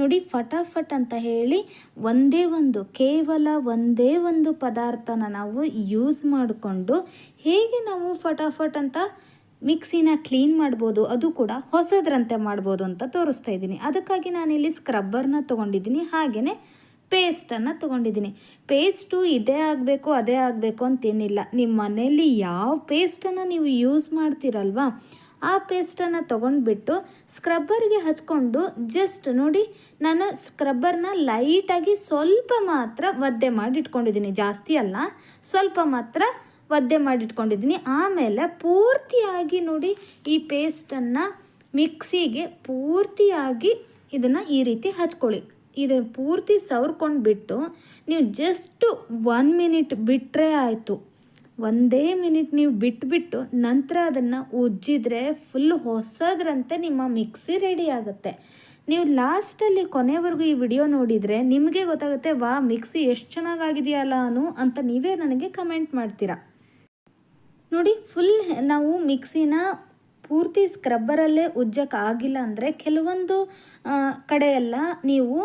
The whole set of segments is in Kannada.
ನೋಡಿ ಫಟಾಫಟ್ ಅಂತ ಹೇಳಿ ಒಂದೇ ಒಂದು, ಕೇವಲ ಒಂದೇ ಒಂದು ಪದಾರ್ಥನ ನಾವು ಯೂಸ್ ಮಾಡಿಕೊಂಡು ಹೇಗೆ ನಾವು ಫಟಾಫಟ್ ಅಂತ ಮಿಕ್ಸಿನ ಕ್ಲೀನ್ ಮಾಡ್ಬೋದು, ಅದು ಕೂಡ ಹೊಸದ್ರಂತೆ ಮಾಡ್ಬೋದು ಅಂತ ತೋರಿಸ್ತಾ ಇದ್ದೀನಿ. ಅದಕ್ಕಾಗಿ ನಾನಿಲ್ಲಿ ಸ್ಕ್ರಬ್ಬರ್ನ ತೊಗೊಂಡಿದ್ದೀನಿ ಹಾಗೆಯೇ ಪೇಸ್ಟನ್ನು ತೊಗೊಂಡಿದ್ದೀನಿ. ಪೇಸ್ಟು ಇದೇ ಆಗಬೇಕು, ಅದೇ ಆಗಬೇಕು ಅಂತೇನಿಲ್ಲ. ನಿಮ್ಮ ಮನೆಯಲ್ಲಿ ಯಾವ ಪೇಸ್ಟನ್ನು ನೀವು ಯೂಸ್ ಮಾಡ್ತೀರಲ್ವಾ ಆ ಪೇಸ್ಟನ್ನು ತೊಗೊಂಡ್ಬಿಟ್ಟು ಸ್ಕ್ರಬ್ಬರ್ಗೆ ಹಚ್ಕೊಂಡು ಜಸ್ಟ್ ನೋಡಿ, ನಾನು ಸ್ಕ್ರಬ್ಬರ್ನ ಲೈಟಾಗಿ ಸ್ವಲ್ಪ ಮಾತ್ರ ಒದ್ದೆ ಮಾಡಿ ಇಟ್ಕೊಂಡಿದ್ದೀನಿ ಜಾಸ್ತಿ ಅಲ್ಲ, ಸ್ವಲ್ಪ ಮಾತ್ರ ಒದ್ದೆ ಮಾಡಿಟ್ಕೊಂಡಿದ್ದೀನಿ. ಆಮೇಲೆ ಪೂರ್ತಿಯಾಗಿ ನೋಡಿ ಈ ಪೇಸ್ಟನ್ನು ಮಿಕ್ಸಿಗೆ ಪೂರ್ತಿಯಾಗಿ ಇದನ್ನು ಈ ರೀತಿ ಹಚ್ಕೊಳ್ಳಿ. ಇದನ್ನು ಪೂರ್ತಿ ಸವರ್ಕೊಂಡು ಬಿಟ್ಟು ನೀವು ಜಸ್ಟು ಒನ್ ಮಿನಿಟ್ ಬಿಟ್ಟರೆ ಆಯಿತು. ಒಂದೇ ಮಿನಿಟ್ ನೀವು ಬಿಟ್ಬಿಟ್ಟು ನಂತರ ಅದನ್ನು ಉಜ್ಜಿದ್ರೆ ಫುಲ್ ಹೊಸದ್ರಂತೆ ನಿಮ್ಮ ಮಿಕ್ಸಿ ರೆಡಿ ಆಗುತ್ತೆ. ನೀವು ಲಾಸ್ಟಲ್ಲಿ ಕೊನೆವರೆಗೂ ಈ ವಿಡಿಯೋ ನೋಡಿದರೆ ನಿಮಗೆ ಗೊತ್ತಾಗುತ್ತೆ ವಾ ಮಿಕ್ಸಿ ಎಷ್ಟು ಚೆನ್ನಾಗಾಗಿದೆಯಲ್ಲ ಅನು ಅಂತ ನೀವೇ ನನಗೆ ಕಮೆಂಟ್ ಮಾಡ್ತೀರಾ. ನೋಡಿ ಫುಲ್ ನಾವು ಮಿಕ್ಸಿನ ಪೂರ್ತಿ ಸ್ಕ್ರಬ್ಬರಲ್ಲೇ ಉಜ್ಜಕ್ಕಾಗಿಲ್ಲ ಅಂದರೆ ಕೆಲವೊಂದು ಕಡೆಯೆಲ್ಲ ನೀವು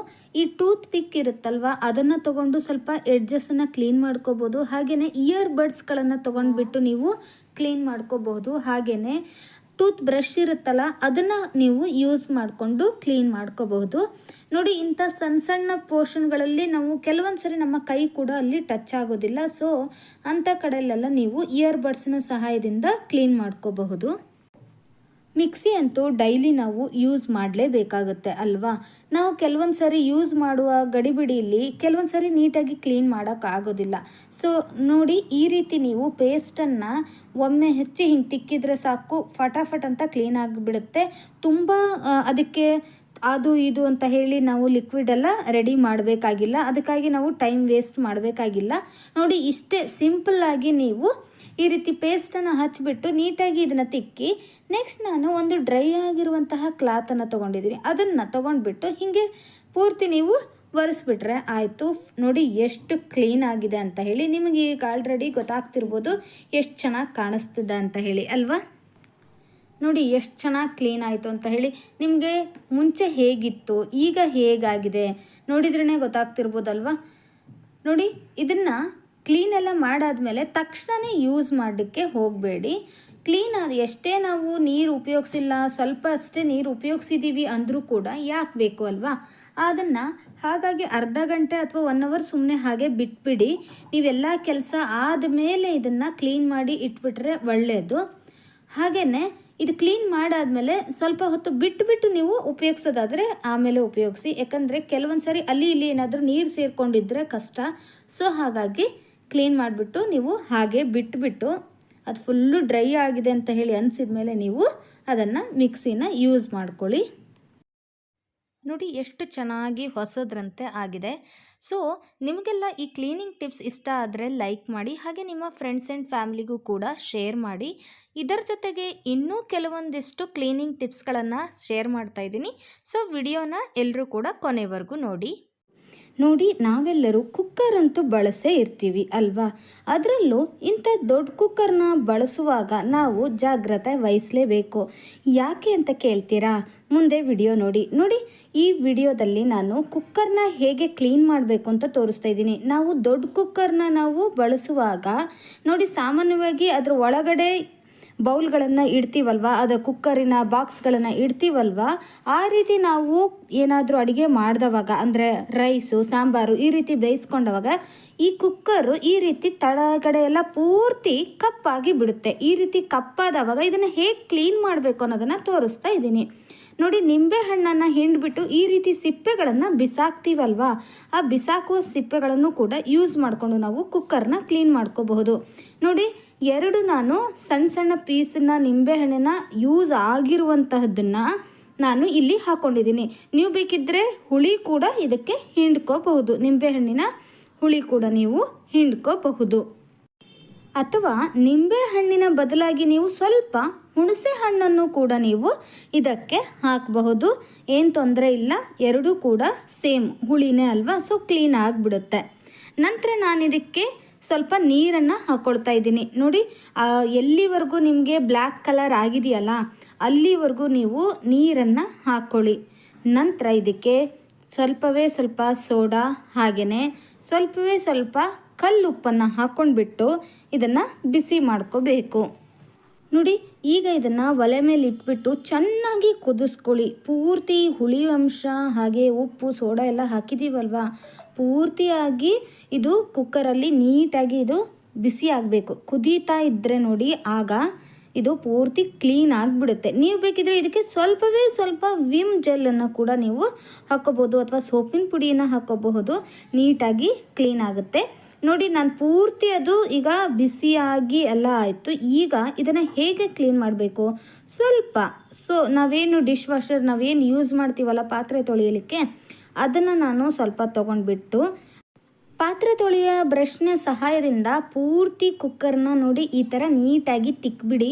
ಈ ಟೂತ್ ಪಿಕ್ ಇರುತ್ತಲ್ವ, ಅದನ್ನು ತೊಗೊಂಡು ಸ್ವಲ್ಪ ಎಡ್ಜಸ್ಸನ್ನು ಕ್ಲೀನ್ ಮಾಡ್ಕೋಬೋದು ಹಾಗೆಯೇ ಇಯರ್ ಬಡ್ಸ್ಗಳನ್ನು ತೊಗೊಂಡ್ಬಿಟ್ಟು ನೀವು ಕ್ಲೀನ್ ಮಾಡ್ಕೋಬಹುದು ಹಾಗೆಯೇ ಟೂತ್ ಬ್ರಷ್ ಇರುತ್ತಲ್ಲ, ಅದನ್ನು ನೀವು ಯೂಸ್ ಮಾಡಿಕೊಂಡು ಕ್ಲೀನ್ ಮಾಡ್ಕೋಬಹುದು ನೋಡಿ, ಇಂಥ ಸಣ್ಣ ಸಣ್ಣ ಪೋರ್ಷನ್ಗಳಲ್ಲಿ ನಾವು ಕೆಲವೊಂದು ಸರಿ ನಮ್ಮ ಕೈ ಕೂಡ ಅಲ್ಲಿ ಟಚ್ ಆಗೋದಿಲ್ಲ, ಸೊ ಅಂಥ ಕಡೆಯಲ್ಲೆಲ್ಲ ನೀವು ಇಯರ್ ಬಡ್ಸ್ನ ಸಹಾಯದಿಂದ ಕ್ಲೀನ್ ಮಾಡ್ಕೋಬಹುದು. ಮಿಕ್ಸಿ ಅಂತೂ ಡೈಲಿ ನಾವು ಯೂಸ್ ಮಾಡಲೇಬೇಕಾಗುತ್ತೆ ಅಲ್ವಾ? ನಾವು ಕೆಲವೊಂದು ಸರಿ ಯೂಸ್ ಮಾಡುವ ಗಡಿಬಿಡಿಯಲ್ಲಿ ಕೆಲವೊಂದು ಸರಿ ನೀಟಾಗಿ ಕ್ಲೀನ್ ಮಾಡೋಕ್ಕಾಗೋದಿಲ್ಲ. ಸೊ, ನೋಡಿ ಈ ರೀತಿ ನೀವು ಪೇಸ್ಟನ್ನು ಒಮ್ಮೆ ಹೆಚ್ಚಿ ಹಿಂಗೆ ತಿಕ್ಕಿದ್ರೆ ಸಾಕು, ಫಟಾಫಟ್ ಅಂತ ಕ್ಲೀನ್ ಆಗಿಬಿಡುತ್ತೆ. ತುಂಬ ಅದಕ್ಕೆ ಅದು ಇದು ಅಂತ ಹೇಳಿ ನಾವು ಲಿಕ್ವಿಡ್ ಎಲ್ಲ ರೆಡಿ ಮಾಡಬೇಕಾಗಿಲ್ಲ. ಅದಕ್ಕಾಗಿ ನಾವು ಟೈಮ್ ವೇಸ್ಟ್ ಮಾಡಬೇಕಾಗಿಲ್ಲ. ನೋಡಿ ಇಷ್ಟೇ ಸಿಂಪಲ್ಲಾಗಿ ನೀವು ಈ ರೀತಿ ಪೇಸ್ಟನ್ನು ಹಚ್ಚಿಬಿಟ್ಟು ನೀಟಾಗಿ ಇದನ್ನು ತಿಕ್ಕಿ ನೆಕ್ಸ್ಟ್ ನಾನು ಒಂದು ಡ್ರೈ ಆಗಿರುವಂತಹ ಕ್ಲಾತನ್ನು ತೊಗೊಂಡಿದ್ದೀನಿ. ಅದನ್ನು ತೊಗೊಂಡ್ಬಿಟ್ಟು ಹೀಗೆ ಪೂರ್ತಿ ನೀವು ಒರೆಸ್ಬಿಟ್ರೆ ಆಯಿತು. ನೋಡಿ ಎಷ್ಟು ಕ್ಲೀನ್ ಆಗಿದೆ ಅಂತ ಹೇಳಿ. ನಿಮಗೆ ಈಗ ಆಲ್ರೆಡಿ ಗೊತ್ತಾಗ್ತಿರ್ಬೋದು ಎಷ್ಟು ಚೆನ್ನಾಗಿ ಕಾಣಿಸ್ತಿದೆ ಅಂತ ಹೇಳಿ, ಅಲ್ವಾ? ನೋಡಿ ಎಷ್ಟು ಚೆನ್ನಾಗಿ ಕ್ಲೀನ್ ಆಯಿತು ಅಂತ ಹೇಳಿ. ನಿಮಗೆ ಮುಂಚೆ ಹೇಗಿತ್ತು, ಈಗ ಹೇಗಾಗಿದೆ ನೋಡಿದ್ರೇ ಗೊತ್ತಾಗ್ತಿರ್ಬೋದಲ್ವಾ? ನೋಡಿ, ಇದನ್ನು ಕ್ಲೀನ್ ಎಲ್ಲ ಮಾಡಾದ್ಮೇಲೆ ತಕ್ಷಣವೇ ಯೂಸ್ ಮಾಡೋಕ್ಕೆ ಹೋಗಬೇಡಿ. ಕ್ಲೀನ್ ಅದು ಎಷ್ಟೇ ನಾವು ನೀರು ಉಪಯೋಗಿಸಿಲ್ಲ, ಸ್ವಲ್ಪ ಅಷ್ಟೇ ನೀರು ಉಪಯೋಗಿಸಿದ್ದೀವಿ ಅಂದರೂ ಕೂಡ ಯಾಕೆ ಬೇಕು ಅಲ್ವಾ? ಅದನ್ನು ಹಾಗಾಗಿ ಅರ್ಧ ಗಂಟೆ ಅಥವಾ ಒನ್ ಅವರ್ ಸುಮ್ಮನೆ ಹಾಗೆ ಬಿಟ್ಬಿಡಿ. ನೀವೆಲ್ಲ ಕೆಲಸ ಆದಮೇಲೆ ಇದನ್ನು ಕ್ಲೀನ್ ಮಾಡಿ ಇಟ್ಬಿಟ್ರೆ ಒಳ್ಳೆಯದು ಹಾಗೆಯೇ ಇದು ಕ್ಲೀನ್ ಮಾಡಾದಮೇಲೆ ಸ್ವಲ್ಪ ಹೊತ್ತು ಬಿಟ್ಟುಬಿಟ್ಟು ನೀವು ಉಪಯೋಗಿಸೋದಾದರೆ ಆಮೇಲೆ ಉಪಯೋಗಿಸಿ. ಯಾಕಂದರೆ ಕೆಲವೊಂದು ಸರಿ ಅಲ್ಲಿ ಇಲ್ಲಿ ಏನಾದರೂ ನೀರು ಸೇರಿಕೊಂಡಿದ್ರೆ ಕಷ್ಟ. ಸೊ ಹಾಗಾಗಿ ಕ್ಲೀನ್ ಮಾಡಿಬಿಟ್ಟು ನೀವು ಹಾಗೆ ಬಿಟ್ಬಿಟ್ಟು ಅದು ಫುಲ್ಲು ಡ್ರೈ ಆಗಿದೆ ಅಂತ ಹೇಳಿ ಅನಿಸಿದ ಮೇಲೆ ನೀವು ಅದನ್ನು ಮಿಕ್ಸಿನ ಯೂಸ್ ಮಾಡ್ಕೊಳ್ಳಿ. ನೋಡಿ ಎಷ್ಟು ಚೆನ್ನಾಗಿ ಹೊಸದ್ರಂತೆ ಆಗಿದೆ. ಸೊ ನಿಮಗೆಲ್ಲ ಈ ಕ್ಲೀನಿಂಗ್ ಟಿಪ್ಸ್ ಇಷ್ಟ ಆದರೆ ಲೈಕ್ ಮಾಡಿ, ಹಾಗೆ ನಿಮ್ಮ ಫ್ರೆಂಡ್ಸ್ ಆ್ಯಂಡ್ ಫ್ಯಾಮಿಲಿಗೂ ಕೂಡ ಶೇರ್ ಮಾಡಿ. ಇದರ ಜೊತೆಗೆ ಇನ್ನೂ ಕೆಲವೊಂದಿಷ್ಟು ಕ್ಲೀನಿಂಗ್ ಟಿಪ್ಸ್ಗಳನ್ನು ಶೇರ್ ಮಾಡ್ತಾ ಇದ್ದೀನಿ. ಸೊ ವಿಡಿಯೋನ ಎಲ್ಲರೂ ಕೂಡ ಕೊನೆವರೆಗೂ ನೋಡಿ. ನೋಡಿ ನಾವೆಲ್ಲರೂ ಕುಕ್ಕರ್ ಅಂತೂ ಬಳಸೇ ಇರ್ತೀವಿ ಅಲ್ವಾ? ಅದರಲ್ಲೂ ಇಂಥ ದೊಡ್ಡ ಕುಕ್ಕರ್ನ ಬಳಸುವಾಗ ನಾವು ಜಾಗ್ರತೆ ವಹಿಸಲೇಬೇಕು. ಯಾಕೆ ಅಂತ ಕೇಳ್ತೀರಾ? ಮುಂದೆ ವಿಡಿಯೋ ನೋಡಿ. ನೋಡಿ, ಈ ವಿಡಿಯೋದಲ್ಲಿ ನಾನು ಕುಕ್ಕರ್ನ ಹೇಗೆ ಕ್ಲೀನ್ ಮಾಡಬೇಕು ಅಂತ ತೋರಿಸ್ತಾ ಇದ್ದೀನಿ. ನಾವು ದೊಡ್ಡ ಕುಕ್ಕರ್ನ ನಾವು ಬಳಸುವಾಗ, ನೋಡಿ ಸಾಮಾನ್ಯವಾಗಿ ಅದರ ಒಳಗಡೆ ಬೌಲ್ಗಳನ್ನು ಇಡ್ತೀವಲ್ವ? ಅದು ಕುಕ್ಕರಿನ ಬಾಕ್ಸ್ಗಳನ್ನು ಇಡ್ತೀವಲ್ವ? ಆ ರೀತಿ ನಾವು ಏನಾದರೂ ಅಡುಗೆ ಮಾಡಿದವಾಗ, ಅಂದರೆ ರೈಸು, ಸಾಂಬಾರು ಈ ರೀತಿ ಬೇಯಿಸ್ಕೊಂಡವಾಗ ಈ ಕುಕ್ಕರು ಈ ರೀತಿ ತಳಗಡೆ ಎಲ್ಲ ಪೂರ್ತಿ ಕಪ್ಪಾಗಿ ಬಿಡುತ್ತೆ. ಈ ರೀತಿ ಕಪ್ಪಾದವಾಗ ಇದನ್ನು ಹೇಗೆ ಕ್ಲೀನ್ ಮಾಡಬೇಕು ಅನ್ನೋದನ್ನು ತೋರಿಸ್ತಾ ಇದ್ದೀನಿ. ನೋಡಿ, ನಿಂಬೆ ಹಣ್ಣನ್ನು ಹಿಂಡ್ಬಿಟ್ಟು ಈ ರೀತಿ ಸಿಪ್ಪೆಗಳನ್ನು ಬಿಸಾಕ್ತೀವಲ್ವ? ಆ ಬಿಸಾಕುವ ಸಿಪ್ಪೆಗಳನ್ನು ಕೂಡ ಯೂಸ್ ಮಾಡಿಕೊಂಡು ನಾವು ಕುಕ್ಕರ್ನ ಕ್ಲೀನ್ ಮಾಡ್ಕೋಬಹುದು. ನೋಡಿ ಎರಡು ನಾನು ಸಣ್ಣ ಸಣ್ಣ ಪೀಸನ್ನ ನಿಂಬೆಹಣ್ಣಿನ ಯೂಸ್ ಆಗಿರುವಂತಹದ್ದನ್ನು ನಾನು ಇಲ್ಲಿ ಹಾಕ್ಕೊಂಡಿದ್ದೀನಿ ನೀವು ಬೇಕಿದ್ದರೆ ಹುಳಿ ಕೂಡ ಇದಕ್ಕೆ ಹಿಂಡ್ಕೋಬಹುದು. ನಿಂಬೆಹಣ್ಣಿನ ಹುಳಿ ಕೂಡ ನೀವು ಹಿಂಡ್ಕೋಬಹುದು. ಅಥವಾ ನಿಂಬೆ ಹಣ್ಣಿನ ಬದಲಾಗಿ ನೀವು ಸ್ವಲ್ಪ ಹುಣಸೆ ಹಣ್ಣನ್ನು ಕೂಡ ನೀವು ಇದಕ್ಕೆ ಹಾಕಬಹುದು. ಏನು ತೊಂದರೆ ಇಲ್ಲ, ಎರಡೂ ಕೂಡ ಸೇಮ್ ಹುಳಿನೇ ಅಲ್ವಾ? ಸೊ ಕ್ಲೀನ್ ಆಗಿಬಿಡುತ್ತೆ. ನಂತರ ನಾನು ಇದಕ್ಕೆ ಸ್ವಲ್ಪ ನೀರನ್ನು ಹಾಕ್ಕೊಳ್ತಾ ಇದ್ದೀನಿ. ನೋಡಿ ಎಲ್ಲಿವರೆಗೂ ನಿಮಗೆ ಬ್ಲ್ಯಾಕ್ ಕಲರ್ ಆಗಿದೆಯಲ್ಲ, ಅಲ್ಲಿವರೆಗೂ ನೀವು ನೀರನ್ನು ಹಾಕ್ಕೊಳ್ಳಿ ನಂತರ ಇದಕ್ಕೆ ಸ್ವಲ್ಪವೇ ಸ್ವಲ್ಪ ಸೋಡಾ ಹಾಗೆಯೇ ಸ್ವಲ್ಪವೇ ಸ್ವಲ್ಪ ಕಲ್ಲುಪ್ಪನ್ನು ಹಾಕ್ಕೊಂಡ್ಬಿಟ್ಟು ಇದನ್ನು ಬಿಸಿ ಮಾಡ್ಕೋಬೇಕು. ನೋಡಿ, ಈಗ ಇದನ್ನು ಒಲೆ ಮೇಲೆ ಇಟ್ಬಿಟ್ಟು ಚೆನ್ನಾಗಿ ಕುದಿಸ್ಕೊಳ್ಳಿ. ಪೂರ್ತಿ ಹುಳಿ ಅಂಶ, ಹಾಗೆ ಉಪ್ಪು, ಸೋಡಾ ಎಲ್ಲ ಹಾಕಿದ್ದೀವಲ್ವಾ ಪೂರ್ತಿಯಾಗಿ ಇದು ಕುಕ್ಕರಲ್ಲಿ ನೀಟಾಗಿ ಇದು ಬಿಸಿ ಆಗಬೇಕು. ಕುದೀತಾ ಇದ್ದರೆ ನೋಡಿ, ಆಗ ಇದು ಪೂರ್ತಿ ಕ್ಲೀನ್ ಆಗಿಬಿಡುತ್ತೆ. ನೀವು ಬೇಕಿದ್ರೆ ಇದಕ್ಕೆ ಸ್ವಲ್ಪವೇ ಸ್ವಲ್ಪ ವಿಮ್ ಜೆಲ್ಲನ್ನು ಕೂಡ ನೀವು ಹಾಕೋಬೋದು ಅಥವಾ ಸೋಪಿನ ಪುಡಿಯನ್ನು ಹಾಕೋಬಹುದು ನೀಟಾಗಿ ಕ್ಲೀನ್ ಆಗುತ್ತೆ. ನೋಡಿ, ನಾನು ಪೂರ್ತಿ ಅದು ಈಗ ಬಿಸಿಯಾಗಿ ಎಲ್ಲ ಆಯಿತು. ಈಗ ಇದನ್ನು ಹೇಗೆ ಕ್ಲೀನ್ ಮಾಡಬೇಕು? ಸ್ವಲ್ಪ ಸೊ ನಾವೇನು ಡಿಶ್ ವಾಷರ್ ನಾವೇನು ಯೂಸ್ ಮಾಡ್ತೀವಲ್ಲ ಪಾತ್ರೆ ತೊಳೆಯಲಿಕ್ಕೆ, ಅದನ್ನು ನಾನು ಸ್ವಲ್ಪ ತೊಗೊಂಡ್ಬಿಟ್ಟು ಪಾತ್ರೆ ತೊಳೆಯ ಬ್ರಷ್ನ ಸಹಾಯದಿಂದ ಪೂರ್ತಿ ಕುಕ್ಕರ್ನ ನೋಡಿ ಈ ಥರ ನೀಟಾಗಿ ತಿಕ್ಬಿಡಿ.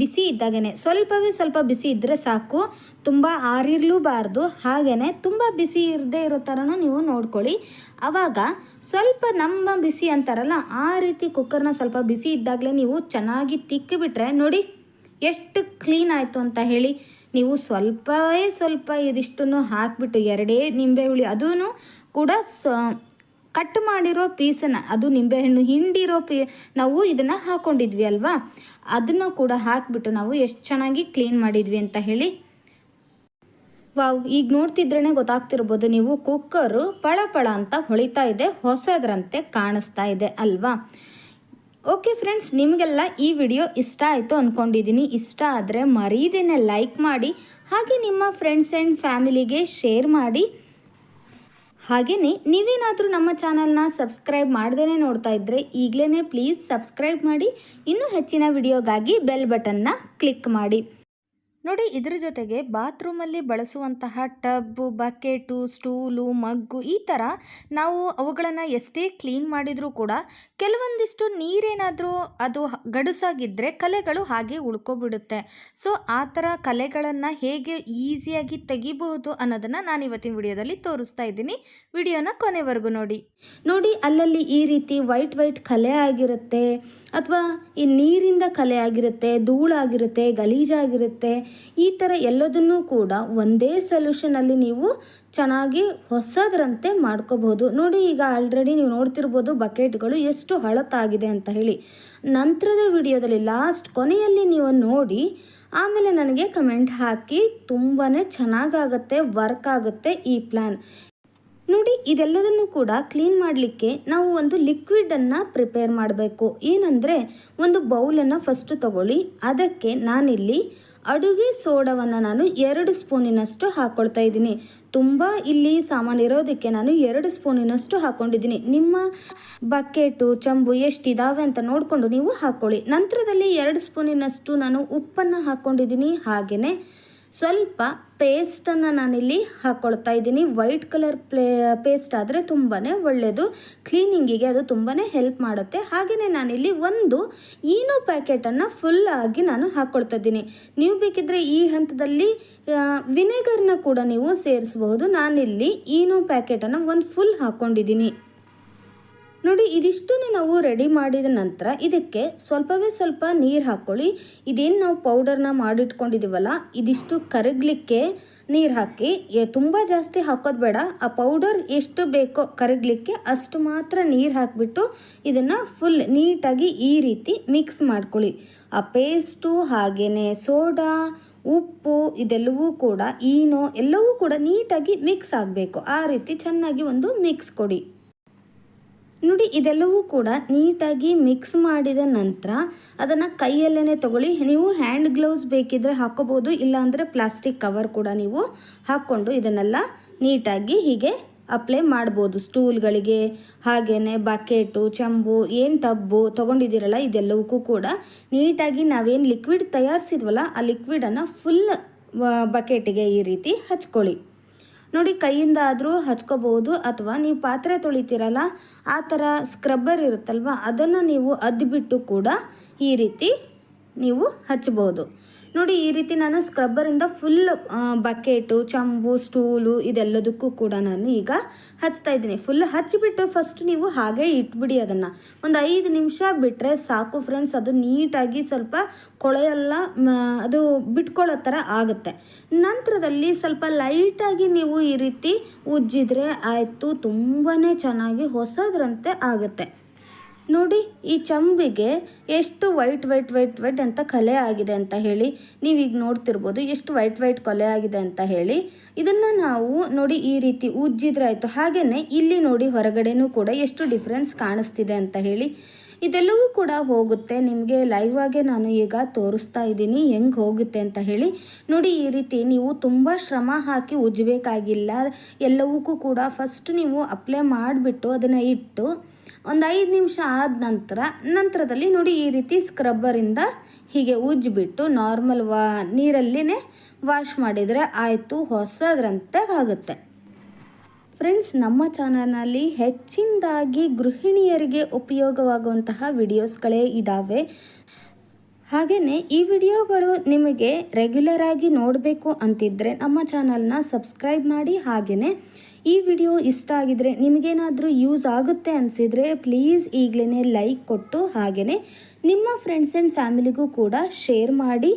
ಬಿಸಿ ಇದ್ದಾಗೇ ಸ್ವಲ್ಪವೇ ಸ್ವಲ್ಪ ಬಿಸಿ ಇದ್ದರೆ ಸಾಕು. ತುಂಬ ಆರಿರ್ಲೂಬಾರ್ದು. ಹಾಗೆಯೇ ತುಂಬ ಬಿಸಿ ಇರದೇ ಇರೋ ಥರನೂ ನೀವು ನೋಡ್ಕೊಳ್ಳಿ. ಆವಾಗ ಸ್ವಲ್ಪ ನಮ್ಮ ಬಿಸಿ ಅಂತಾರಲ್ಲ, ಆ ರೀತಿ ಕುಕ್ಕರ್ನ ಸ್ವಲ್ಪ ಬಿಸಿ ಇದ್ದಾಗಲೇ ನೀವು ಚೆನ್ನಾಗಿ ತಿಕ್ಕಿಬಿಟ್ರೆ ನೋಡಿ ಎಷ್ಟು ಕ್ಲೀನ್ ಆಯಿತು ಅಂತ ಹೇಳಿ. ನೀವು ಸ್ವಲ್ಪವೇ ಸ್ವಲ್ಪ ಇದಿಷ್ಟನ್ನು ಹಾಕಿಬಿಟ್ಟು ಎರಡೇ ನಿಂಬೆ ಹುಳಿ ಅದೂ ಕೂಡ ಸ ಕಟ್ ಮಾಡಿರೋ ಪೀಸನ್ನು, ಅದು ನಿಂಬೆಹಣ್ಣು ಹಿಂಡಿರೋ ಪೀ, ನಾವು ಇದನ್ನು ಹಾಕ್ಕೊಂಡಿದ್ವಿ ಅಲ್ವಾ? ಅದನ್ನು ಕೂಡ ಹಾಕಿಬಿಟ್ಟು ನಾವು ಎಷ್ಟು ಚೆನ್ನಾಗಿ ಕ್ಲೀನ್ ಮಾಡಿದ್ವಿ ಅಂತ ಹೇಳಿ. ವಾವ್, ಈಗ ನೋಡ್ತಿದ್ರೇ ಗೊತ್ತಾಗ್ತಿರ್ಬೋದು ನೀವು ಕುಕ್ಕರು ಪಳ ಪಳ ಅಂತ ಹೊಳಿತಾ ಇದೆ, ಹೊಸದ್ರಂತೆ ಕಾಣಿಸ್ತಾ ಇದೆ ಅಲ್ವಾ? ಓಕೆ ಫ್ರೆಂಡ್ಸ್, ನಿಮಗೆಲ್ಲ ಈ ವಿಡಿಯೋ ಇಷ್ಟ ಆಯಿತು ಅಂದ್ಕೊಂಡಿದ್ದೀನಿ ಇಷ್ಟ ಆದರೆ ಮರೀದೇನೆ ಲೈಕ್ ಮಾಡಿ, ಹಾಗೆ ನಿಮ್ಮ ಫ್ರೆಂಡ್ಸ್ ಆ್ಯಂಡ್ ಫ್ಯಾಮಿಲಿಗೆ ಶೇರ್ ಮಾಡಿ. ಹಾಗೆಯೇ ನೀವೇನಾದರೂ ನಮ್ಮ ಚಾನಲ್ನ ಸಬ್ಸ್ಕ್ರೈಬ್ ಮಾಡ್ದೇ ನೋಡ್ತಾ ಇದ್ದರೆ ಈಗಲೇ ಪ್ಲೀಸ್ ಸಬ್ಸ್ಕ್ರೈಬ್ ಮಾಡಿ, ಇನ್ನೂ ಹೆಚ್ಚಿನ ವಿಡಿಯೋಗಾಗಿ ಬೆಲ್ ಬಟನ್ನ ಕ್ಲಿಕ್ ಮಾಡಿ. ನೋಡಿ, ಇದರ ಜೊತೆಗೆ ಬಾತ್ರೂಮಲ್ಲಿ ಬಳಸುವಂತಹ ಟಬ್ಬು ಬಕೆಟು, ಸ್ಟೂಲು, ಮಗ್ಗು ಈ ಥರ ನಾವು ಅವುಗಳನ್ನು ಎಷ್ಟೇ ಕ್ಲೀನ್ ಮಾಡಿದರೂ ಕೂಡ ಕೆಲವೊಂದಿಷ್ಟು ನೀರೇನಾದರೂ ಅದು ಗಡುಸಾಗಿದ್ದರೆ ಕಲೆಗಳು ಹಾಗೆ ಉಳ್ಕೊಬಿಡುತ್ತೆ. ಸೊ, ಆ ಥರ ಕಲೆಗಳನ್ನು ಹೇಗೆ ಈಸಿಯಾಗಿ ತೆಗಿಬಹುದು ಅನ್ನೋದನ್ನು ನಾನು ಇವತ್ತಿನ ವಿಡಿಯೋದಲ್ಲಿ ತೋರಿಸ್ತಾ ಇದ್ದೀನಿ. ವಿಡಿಯೋನ ಕೊನೆವರೆಗೂ ನೋಡಿ. ನೋಡಿ, ಅಲ್ಲಲ್ಲಿ ಈ ರೀತಿ ವೈಟ್ ವೈಟ್ ಕಲೆ ಆಗಿರುತ್ತೆ, ಅಥವಾ ಈ ನೀರಿಂದ ಕಲೆ ಆಗಿರುತ್ತೆ, ಧೂಳಾಗಿರುತ್ತೆ, ಗಲೀಜಾಗಿರುತ್ತೆ ಈ ಥರ ಎಲ್ಲದನ್ನೂ ಕೂಡ ಒಂದೇ ಸೊಲ್ಯೂಷನಲ್ಲಿ ನೀವು ಚೆನ್ನಾಗಿ ಹೊಸದ್ರಂತೆ ಮಾಡ್ಕೋಬಹುದು. ನೋಡಿ, ಈಗ ಆಲ್ರೆಡಿ ನೀವು ನೋಡ್ತಿರ್ಬೋದು ಬಕೆಟ್ಗಳು ಎಷ್ಟು ಹಳತಾಗಿದೆ ಅಂತ ಹೇಳಿ. ನಂತರದ ವಿಡಿಯೋದಲ್ಲಿ ಲಾಸ್ಟ್ ಕೊನೆಯಲ್ಲಿ ನೀವು ನೋಡಿ, ಆಮೇಲೆ ನನಗೆ ಕಮೆಂಟ್ ಹಾಕಿ ತುಂಬಾ ಚೆನ್ನಾಗಾಗತ್ತೆ ವರ್ಕ್ ಆಗುತ್ತೆ ಈ ಪ್ಲ್ಯಾನ್ ನೋಡಿ, ಇದೆಲ್ಲದನ್ನು ಕೂಡ ಕ್ಲೀನ್ ಮಾಡಲಿಕ್ಕೆ ನಾವು ಒಂದು ಲಿಕ್ವಿಡನ್ನು ಪ್ರಿಪೇರ್ ಮಾಡಬೇಕು. ಏನಂದರೆ, ಒಂದು ಬೌಲನ್ನು ಫಸ್ಟು ತಗೊಳ್ಳಿ. ಅದಕ್ಕೆ ನಾನಿಲ್ಲಿ ಅಡುಗೆ ಸೋಡವನ್ನು ನಾನು ಎರಡು ಸ್ಪೂನಿನಷ್ಟು ಹಾಕ್ಕೊಳ್ತಾ ಇದ್ದೀನಿ. ತುಂಬ ಇಲ್ಲಿ ಸಾಮಾನು ಇರೋದಕ್ಕೆ ನಾನು ಎರಡು ಸ್ಪೂನಿನಷ್ಟು ಹಾಕ್ಕೊಂಡಿದ್ದೀನಿ ನಿಮ್ಮ ಬಕೆಟು, ಚಂಬು ಎಷ್ಟಿದಾವೆ ಅಂತ ನೋಡಿಕೊಂಡು ನೀವು ಹಾಕ್ಕೊಳ್ಳಿ ನಂತರದಲ್ಲಿ ಎರಡು ಸ್ಪೂನಿನಷ್ಟು ನಾನು ಉಪ್ಪನ್ನು ಹಾಕ್ಕೊಂಡಿದ್ದೀನಿ ಹಾಗೆಯೇ ಸ್ವಲ್ಪ ಪೇಸ್ಟನ್ನು ನಾನಿಲ್ಲಿ ಹಾಕ್ಕೊಳ್ತಾ ಇದ್ದೀನಿ. ವೈಟ್ ಕಲರ್ ಪ್ಲೇ ಪೇಸ್ಟ್ ಆದರೆ ತುಂಬಾ ಒಳ್ಳೆಯದು ಕ್ಲೀನಿಂಗಿಗೆ ಅದು ತುಂಬಾ ಹೆಲ್ಪ್ ಮಾಡುತ್ತೆ. ಹಾಗೆಯೇ ನಾನಿಲ್ಲಿ ಒಂದು ಈನೋ ಪ್ಯಾಕೆಟನ್ನು ಫುಲ್ಲಾಗಿ ನಾನು ಹಾಕ್ಕೊಳ್ತಾ ಇದ್ದೀನಿ. ನೀವು ಬೇಕಿದ್ದರೆ ಈ ಹಂತದಲ್ಲಿ ವಿನೆಗರ್ನ ಕೂಡ ನೀವು ಸೇರಿಸಬಹುದು. ನಾನಿಲ್ಲಿ ಈನೋ ಪ್ಯಾಕೆಟನ್ನು ಒಂದು ಫುಲ್ ಹಾಕ್ಕೊಂಡಿದ್ದೀನಿ ನೋಡಿ, ಇದಿಷ್ಟನ್ನು ನಾವು ರೆಡಿ ಮಾಡಿದ ನಂತರ ಇದಕ್ಕೆ ಸ್ವಲ್ಪವೇ ಸ್ವಲ್ಪ ನೀರು ಹಾಕ್ಕೊಳ್ಳಿ ಇದೇನು ನಾವು ಪೌಡರ್ನ ಮಾಡಿಟ್ಕೊಂಡಿದ್ದೀವಲ್ಲ ಇದಿಷ್ಟು ಕರಗಲಿಕ್ಕೆ ನೀರು ಹಾಕಿ. ತುಂಬ ಜಾಸ್ತಿ ಹಾಕೋದು ಬೇಡ. ಆ ಪೌಡರ್ ಎಷ್ಟು ಬೇಕೋ ಕರಗಲಿಕ್ಕೆ ಅಷ್ಟು ಮಾತ್ರ ನೀರು ಹಾಕಿಬಿಟ್ಟು ಇದನ್ನು ಫುಲ್ ನೀಟಾಗಿ ಈ ರೀತಿ ಮಿಕ್ಸ್ ಮಾಡ್ಕೊಳ್ಳಿ. ಆ ಪೇಸ್ಟು ಹಾಗೆಯೇ ಸೋಡಾ, ಉಪ್ಪು ಇದೆಲ್ಲವೂ ಕೂಡ, ಈನೋ ಎಲ್ಲವೂ ಕೂಡ ನೀಟಾಗಿ ಮಿಕ್ಸ್ ಆಗಬೇಕು. ಆ ರೀತಿ ಚೆನ್ನಾಗಿ ಒಂದು ಮಿಕ್ಸ್ ಕೊಡಿ. ನೋಡಿ, ಇದೆಲ್ಲವೂ ಕೂಡ ನೀಟಾಗಿ ಮಿಕ್ಸ್ ಮಾಡಿದ ನಂತರ ಅದನ್ನು ಕೈಯಲ್ಲೇ ತಗೊಳ್ಳಿ. ನೀವು ಹ್ಯಾಂಡ್ ಗ್ಲೌಸ್ ಬೇಕಿದ್ರೆ ಹಾಕೋಬೋದು, ಇಲ್ಲಾಂದರೆ ಪ್ಲಾಸ್ಟಿಕ್ ಕವರ್ ಕೂಡ ನೀವು ಹಾಕ್ಕೊಂಡು ಇದನ್ನೆಲ್ಲ ನೀಟಾಗಿ ಹೀಗೆ ಅಪ್ಲೈ ಮಾಡ್ಬೋದು. ಸ್ಟೂಲ್ಗಳಿಗೆ ಹಾಗೆಯೇ ಬಕೆಟು ಚಂಬು, ಏನು ಟಬ್ಬು ತೊಗೊಂಡಿದ್ದೀರಲ್ಲ, ಇದೆಲ್ಲವಕ್ಕೂ ಕೂಡ ನೀಟಾಗಿ ನಾವೇನು ಲಿಕ್ವಿಡ್ ತಯಾರಿಸಿದ್ವಲ್ಲ, ಆ ಲಿಕ್ವಿಡನ್ನು ಫುಲ್ ಬಕೆಟಿಗೆ ಈ ರೀತಿ ಹಚ್ಕೊಳ್ಳಿ. ನೋಡಿ ಕೈಯಿಂದ ಆದರೂ ಹಚ್ಕೋಬಹುದು ಅಥವಾ ನೀವು ಪಾತ್ರೆ ತೊಳಿತೀರಲ್ಲ, ಆ ಥರ ಸ್ಕ್ರಬ್ಬರ್ ಇರುತ್ತಲ್ವ, ಅದನ್ನು ನೀವು ಅದ್ಬಿಟ್ಟು ಕೂಡ ಈ ರೀತಿ ನೀವು ಹಚ್ಬೋದು. ನೋಡಿ, ಈ ರೀತಿ ನಾನು ಸ್ಕ್ರಬ್ಬರಿಂದ ಫುಲ್ ಬಕೆಟು ಚಂಬು ಸ್ಟೂಲು ಇದೆಲ್ಲದಕ್ಕೂ ಕೂಡ ನಾನು ಈಗ ಹಚ್ತಾ ಇದ್ದೀನಿ. ಫುಲ್ ಹಚ್ಚಿಬಿಟ್ಟು ಫಸ್ಟ್ ನೀವು ಹಾಗೆ ಇಟ್ಬಿಡಿ ಅದನ್ನು. ಒಂದು ಐದು ನಿಮಿಷ ಬಿಟ್ಟರೆ ಸಾಕು ಫ್ರೆಂಡ್ಸ್ ಅದು ನೀಟಾಗಿ ಸ್ವಲ್ಪ ಕೊಳೆಯೆಲ್ಲ ಅದು ಬಿಟ್ಕೊಳ್ಳೋ ಥರ ಆಗುತ್ತೆ. ನಂತರದಲ್ಲಿ ಸ್ವಲ್ಪ ಲೈಟಾಗಿ ನೀವು ಈ ರೀತಿ ಉಜ್ಜಿದ್ರೆ ಆಯಿತು ತುಂಬಾ ಚೆನ್ನಾಗಿ ಹೊಸದ್ರಂತೆ ಆಗುತ್ತೆ. ನೋಡಿ, ಈ ಚಂಬಿಗೆ ಎಷ್ಟು ವೈಟ್ ವೈಟ್ ವೈಟ್ ವೈಟ್ ಅಂತ ಕಲೆ ಆಗಿದೆ ಅಂತ ಹೇಳಿ, ನೀವೀಗ ನೋಡ್ತಿರ್ಬೋದು ಎಷ್ಟು ವೈಟ್ ವೈಟ್ ಕೊಲೆ ಆಗಿದೆ ಅಂತ ಹೇಳಿ. ಇದನ್ನು ನಾವು ನೋಡಿ ಈ ರೀತಿ ಉಜ್ಜಿದ್ರೆ ಆಯಿತು. ಹಾಗೆಯೇ ಇಲ್ಲಿ ನೋಡಿ ಹೊರಗಡೆನೂ ಕೂಡ ಎಷ್ಟು ಡಿಫ್ರೆನ್ಸ್ ಕಾಣಿಸ್ತಿದೆ ಅಂತ ಹೇಳಿ. ಇದೆಲ್ಲವೂ ಕೂಡ ಹೋಗುತ್ತೆ. ನಿಮಗೆ ಲೈವ್ ಆಗೇ ನಾನು ಈಗ ತೋರಿಸ್ತಾ ಇದ್ದೀನಿ. ಹೆಂಗೆ ಹೋಗುತ್ತೆ ಅಂತ ಹೇಳಿ. ನೋಡಿ ಈ ರೀತಿ ನೀವು ತುಂಬ ಶ್ರಮ ಹಾಕಿ ಉಜ್ಜಬೇಕಾಗಿಲ್ಲ. ಎಲ್ಲವಕ್ಕೂ ಕೂಡ ಫಸ್ಟ್ ನೀವು ಅಪ್ಲೈ ಮಾಡಿಬಿಟ್ಟು ಅದನ್ನು ಇಟ್ಟು ಒಂದು ಐದು ನಿಮಿಷ ಆದ ನಂತರ, ನಂತರದಲ್ಲಿ ನೋಡಿ ಈ ರೀತಿ ಸ್ಕ್ರಬ್ಬರಿಂದ ಹೀಗೆ ಉಜ್ಜಿಬಿಟ್ಟು ನಾರ್ಮಲ್ ವಾ ನೀರಲ್ಲೇ ವಾಶ್ ಮಾಡಿದರೆ ಆಯಿತು, ಹೊಸದ್ರಂತೆ ಆಗುತ್ತೆ. ಫ್ರೆಂಡ್ಸ್ ನಮ್ಮ ಚಾನಲ್ನಲ್ಲಿ ಹೆಚ್ಚಿನದಾಗಿ ಗೃಹಿಣಿಯರಿಗೆ ಉಪಯೋಗವಾಗುವಂತಹ ವಿಡಿಯೋಸ್ಗಳೇ ಇದ್ದಾವೆ ಹಾಗೆಯೇ ಈ ವಿಡಿಯೋಗಳು ನಿಮಗೆ ರೆಗ್ಯುಲರ್ ಆಗಿ ನೋಡಬೇಕು ಅಂತಿದ್ದರೆ ನಮ್ಮ ಚಾನಲ್ನ ಸಬ್ಸ್ಕ್ರೈಬ್ ಮಾಡಿ ಹಾಗೆಯೇ ಈ ವಿಡಿಯೋ ಇಷ್ಟ ಆಗಿದರೆ ನಿಮಗೇನಾದರೂ ಯೂಸ್ ಆಗುತ್ತೆ ಅನಿಸಿದರೆ ಪ್ಲೀಸ್ ಈಗಲೇ ಲೈಕ್ ಕೊಟ್ಟು ಹಾಗೆಯೇ ನಿಮ್ಮ ಫ್ರೆಂಡ್ಸ್ ಆ್ಯಂಡ್ ಫ್ಯಾಮಿಲಿಗೂ ಕೂಡ ಶೇರ್ ಮಾಡಿ.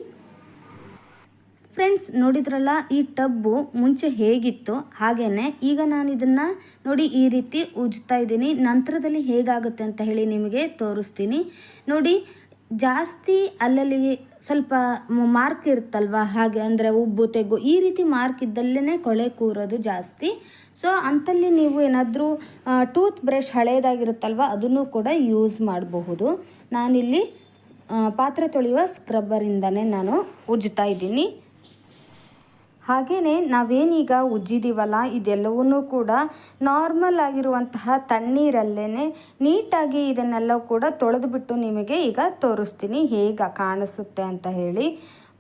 ಫ್ರೆಂಡ್ಸ್ ನೋಡಿದ್ರಲ್ಲ ಈ ಟಬ್ಬು ಮುಂಚೆ ಹೇಗಿತ್ತು? ಹಾಗೇ ಈಗ ನಾನು ಇದನ್ನು ನೋಡಿ ಈ ರೀತಿ ಉಜ್ತಾ ಇದ್ದೀನಿ. ನಂತರದಲ್ಲಿ ಹೇಗಾಗುತ್ತೆ ಅಂತ ಹೇಳಿ ನಿಮಗೆ ತೋರಿಸ್ತೀನಿ. ನೋಡಿ ಜಾಸ್ತಿ ಅಲ್ಲಲ್ಲಿ ಸ್ವಲ್ಪ ಮಾರ್ಕ್ ಇರುತ್ತಲ್ವ? ಹಾಗೆ ಅಂದರೆ ಉಬ್ಬು, ತೆಗ್ಗು, ಈ ರೀತಿ ಮಾರ್ಕ್ ಇದ್ದಲ್ಲೇ ಕೊಳೆ ಕೂರೋದು ಜಾಸ್ತಿ. ಸೊ ಅಂಥಲ್ಲಿ ನೀವು ಏನಾದರೂ ಟೂತ್ ಬ್ರಷ್ ಹಳೆಯದಾಗಿರುತ್ತಲ್ವ ಅದನ್ನು ಕೂಡ ಯೂಸ್ ಮಾಡಬಹುದು. ನಾನಿಲ್ಲಿ ಪಾತ್ರೆ ತೊಳೆಯುವ ಸ್ಕ್ರಬ್ಬರಿಂದನೇ ನಾನು ಉಜ್ತಾ ಇದ್ದೀನಿ. ಹಾಗೆಯೇ ನಾವೇನೀಗ ಉಜ್ಜಿದ್ದೀವಲ್ಲ ಇದೆಲ್ಲವನ್ನೂ ಕೂಡ ನಾರ್ಮಲ್ ಆಗಿರುವಂತಹ ತಣ್ಣೀರಲ್ಲೇ ನೀಟಾಗಿ ಇದನ್ನೆಲ್ಲ ಕೂಡ ತೊಳೆದುಬಿಟ್ಟು ನಿಮಗೆ ಈಗ ತೋರಿಸ್ತೀನಿ ಹೇಗೆ ಕಾಣಿಸುತ್ತೆ ಅಂತ ಹೇಳಿ.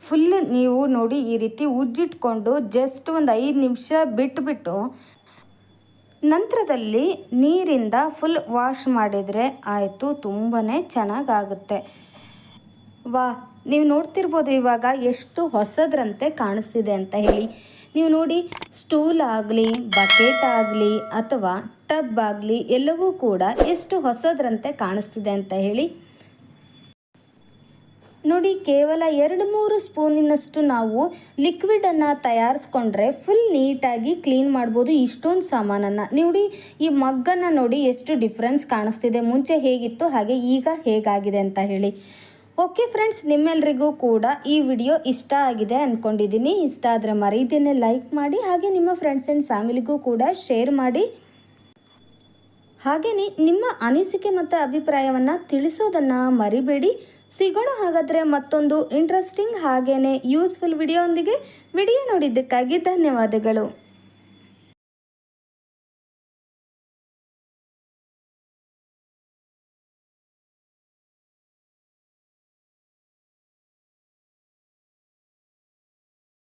ಫುಲ್ ನೀವು ನೋಡಿ ಈ ರೀತಿ ಉಜ್ಜಿಟ್ಕೊಂಡು ಜಸ್ಟ್ ಒಂದು ಐದು ನಿಮಿಷ ಬಿಟ್ಬಿಟ್ಟು ನಂತರದಲ್ಲಿ ನೀರಿಂದ ಫುಲ್ ವಾಶ್ ಮಾಡಿದರೆ ಆಯಿತು ತುಂಬಾ ಚೆನ್ನಾಗಾಗುತ್ತೆ. ವಾ ನೀವು ನೋಡ್ತಿರ್ಬೋದು ಇವಾಗ ಎಷ್ಟು ಹೊಸದ್ರಂತೆ ಕಾಣಿಸ್ತಿದೆ ಅಂತ ಹೇಳಿ. ನೀವು ನೋಡಿ, ಸ್ಟೂಲ್ ಆಗಲಿ, ಬಕೆಟ್ ಆಗಲಿ ಅಥವಾ ಟಬ್ ಆಗಲಿ ಎಲ್ಲವೂ ಕೂಡ ಎಷ್ಟು ಹೊಸದ್ರಂತೆ ಕಾಣಿಸ್ತಿದೆ ಅಂತ ಹೇಳಿ. ನೋಡಿ, ಕೇವಲ ಎರಡು ಮೂರು ಸ್ಪೂನಿನಷ್ಟು ನಾವು ಲಿಕ್ವಿಡನ್ನು ತಯಾರಿಸ್ಕೊಂಡ್ರೆ ಫುಲ್ ನೀಟಾಗಿ ಕ್ಲೀನ್ ಮಾಡ್ಬೋದು ಇಷ್ಟೊಂದು ಸಾಮಾನನ್ನು. ನೋಡಿ, ಈ ಮಗ್ಗನ್ನು ನೋಡಿ ಎಷ್ಟು ಡಿಫ್ರೆನ್ಸ್ ಕಾಣಿಸ್ತಿದೆ. ಮುಂಚೆ ಹೇಗಿತ್ತು ಹಾಗೆ ಈಗ ಹೇಗಾಗಿದೆ ಅಂತ ಹೇಳಿ. ಓಕೆ ಫ್ರೆಂಡ್ಸ್, ನಿಮ್ಮೆಲ್ರಿಗೂ ಕೂಡ ಈ ವಿಡಿಯೋ ಇಷ್ಟ ಆಗಿದೆ ಅಂದ್ಕೊಂಡಿದ್ದೀನಿ ಇಷ್ಟ ಆದರೆ ಮರೀದೇನೆ ಲೈಕ್ ಮಾಡಿ, ಹಾಗೆ ನಿಮ್ಮ ಫ್ರೆಂಡ್ಸ್ ಆ್ಯಂಡ್ ಫ್ಯಾಮಿಲಿಗೂ ಕೂಡ ಶೇರ್ ಮಾಡಿ. ಹಾಗೆಯೇ ನಿಮ್ಮ ಅನಿಸಿಕೆ ಮತ್ತು ಅಭಿಪ್ರಾಯವನ್ನು ತಿಳಿಸೋದನ್ನು ಮರಿಬೇಡಿ. ಸಿಗೋಣ ಹಾಗಾದರೆ ಮತ್ತೊಂದು ಇಂಟ್ರೆಸ್ಟಿಂಗ್ ಹಾಗೆಯೇ ಯೂಸ್ಫುಲ್ ವಿಡಿಯೋ ಒಂದಿಗೆ. ವಿಡಿಯೋ ನೋಡಿದ್ದಕ್ಕಾಗಿ ಧನ್ಯವಾದಗಳು.